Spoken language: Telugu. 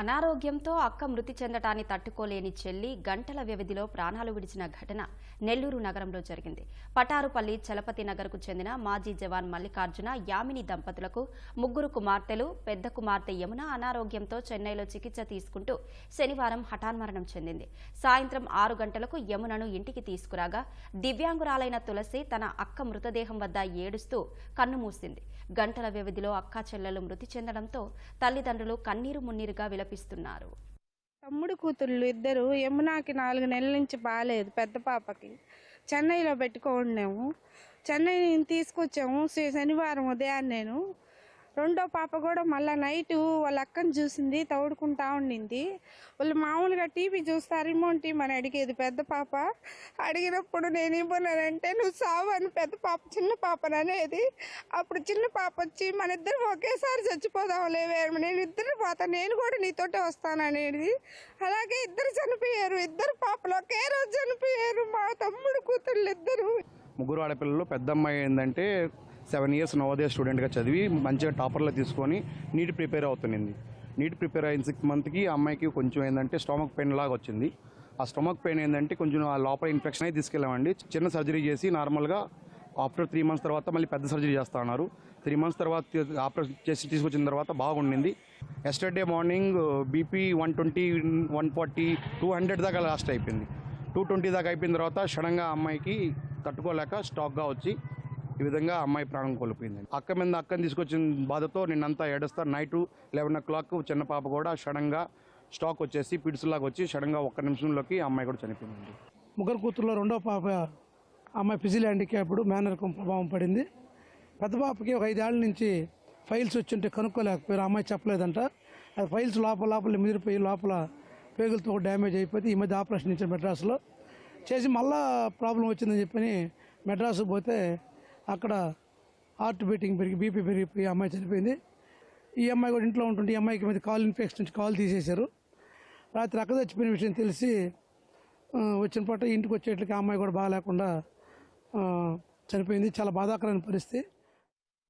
అనారోగ్యంతో అక్క మృతి చెందటాన్ని తట్టుకోలేని చెల్లి గంటల వ్యవధిలో ప్రాణాలు విడిచిన ఘటన నెల్లూరు నగరంలో జరిగింది. పటారుపల్లి చలపతి నగర్కు చెందిన మాజీ జవాన్ మల్లికార్జున యామిని దంపతులకు ముగ్గురు కుమార్తెలు పెద్ద కుమార్తె యమున అనారోగ్యంతో చెన్నైలో చికిత్స తీసుకుంటూ శనివారం హఠాన్మరణం చెందింది. సాయంత్రం ఆరు గంటలకు యమునను ఇంటికి తీసుకురాగా దివ్యాంగురాలైన తులసి తన అక్క మృతదేహం వద్ద ఏడుస్తూ కన్నుమూసింది గంటల వ్యవధిలో అక్కా చెల్లెలు మృతి చెందడంతో తల్లిదండ్రులు కన్నీరు మున్నీరుగా విలపిస్తున్నారు తమ్ముడు కూతుళ్ళు ఇద్దరు యమునాకి నాలుగు నెలల నుంచి బాగాలేదు పెద్ద పాపకి. చెన్నైలో పెట్టుకున్నాము చెన్నై తీసుకొచ్చాము. శనివారం ఉదయాన్నే నేను రెండో పాప కూడా మళ్ళీ నైట్ వాళ్ళ అక్కని చూసింది తౌడుకుంటా ఉండింది. వాళ్ళు మామూలుగా టీవీ చూస్తారు రిమోట్ టీవీ అడిగేది పెద్ద పాప? అడిగినప్పుడు నేను ఇవ్వనంటే నువ్వు సావు అని పెద్ద పాప చిన్న పాపని అనేది. అప్పుడు చిన్న పాప వచ్చి మన ఇద్దరు ఒకేసారి చచ్చిపోదాంలే లేవే నేను ఇద్దరు పోతా నేను కూడా నీతోటే వస్తాను అనేది. అలాగే ఇద్దరు చనిపోయారు ఇద్దరు పాపలు ఒకే రోజు చనిపోయారు మా తమ్ముడు కూతుళ్ళు ఇద్దరు. ముగ్గురు ఆడపిల్లలు పెద్దమ్మాయి ఏంటంటే సెవెన్ ఇయర్స్ నవోదయ స్టూడెంట్గా చదివి మంచిగా టాపర్లో తీసుకొని నీట్ ప్రిపేర్ అవుతుంది నీట్ ప్రిపేర్ అయిన సిక్స్ మంత్కి ఆ అమ్మాయికి కొంచెం ఏంటంటే స్టమక్ పెయిన్ లాగా వచ్చింది. ఆ స్టమక్ పెయిన్ ఏంటంటే కొంచెం ఆ లోపల ఇన్ఫెక్షన్ అయితే తీసుకెళ్ళామండి. చిన్న సర్జరీ చేసి నార్మల్గా ఆఫ్టర్ త్రీ మంత్స్ తర్వాత మళ్ళీ పెద్ద సర్జరీ చేస్తా ఉన్నారు త్రీ మంత్స్ తర్వాత ఆపరేషన్ చేసి తీసుకొచ్చిన తర్వాత బాగుండింది. Yesterday morning BP one twenty one forty two hundred దాకా లాస్ట్ అయిపోయింది. టూ ట్వంటీ దాకా అయిపోయిన తర్వాత సడన్గా అమ్మాయికి తట్టుకోలేక స్టాక్గా వచ్చి ఈ విధంగా అమ్మాయి ప్రాణం కోల్పోయింది అక్క మీద అక్కని తీసుకొచ్చిన బాధతో నిన్నంతా ఏడుస్తా నైట్ లెవెన్ ఓ క్లాక్ చిన్న పాప కూడా సడన్గా స్టాక్ వచ్చేసి పిడుసులాగా వచ్చి సడన్గా ఒక్క నిమిషంలోకి అమ్మాయి కూడా చనిపోయింది ముగ్గురు కూతురులో రెండో పాప అమ్మాయి ఫిజిల్ హ్యాండిక్యాప్డ్ మేనరకం ప్రభావం పడింది. పెద్ద పాపకి ఒక ఐదేళ్ళ నుంచి ఫైల్స్ వచ్చింటే కనుక్కోలేకపోయారు. అమ్మాయి చెప్పలేదంట. అది ఫైల్స్ లోపల లోపల మిదిరిపోయి లోపల పేగులతో డ్యామేజ్ అయిపోతే ఈ మధ్య ఆపరేషన్ ఇచ్చారు మెడ్రాస్లో. చేసి మళ్ళా ప్రాబ్లం వచ్చిందని చెప్పని మెడ్రాస్ పోతే అక్కడ హార్ట్ బీటింగ్ పెరిగి బీపీ పెరిగిపోయి అమ్మాయి చనిపోయింది. ఈ అమ్మాయి కూడా ఇంట్లో ఉంటుంటే ఈ అమ్మాయికి మీద కాల్ ఇన్ఫెక్షన్ నుంచి కాల్ తీసేశారు. రాత్రి అక్క చచ్చిపోయిన విషయం తెలిసి వచ్చిన పాట ఇంటికి వచ్చేట్లకి ఆ అమ్మాయి కూడా బాగాలేకుండా చనిపోయింది. చాలా బాధాకరమైన పరిస్థితి.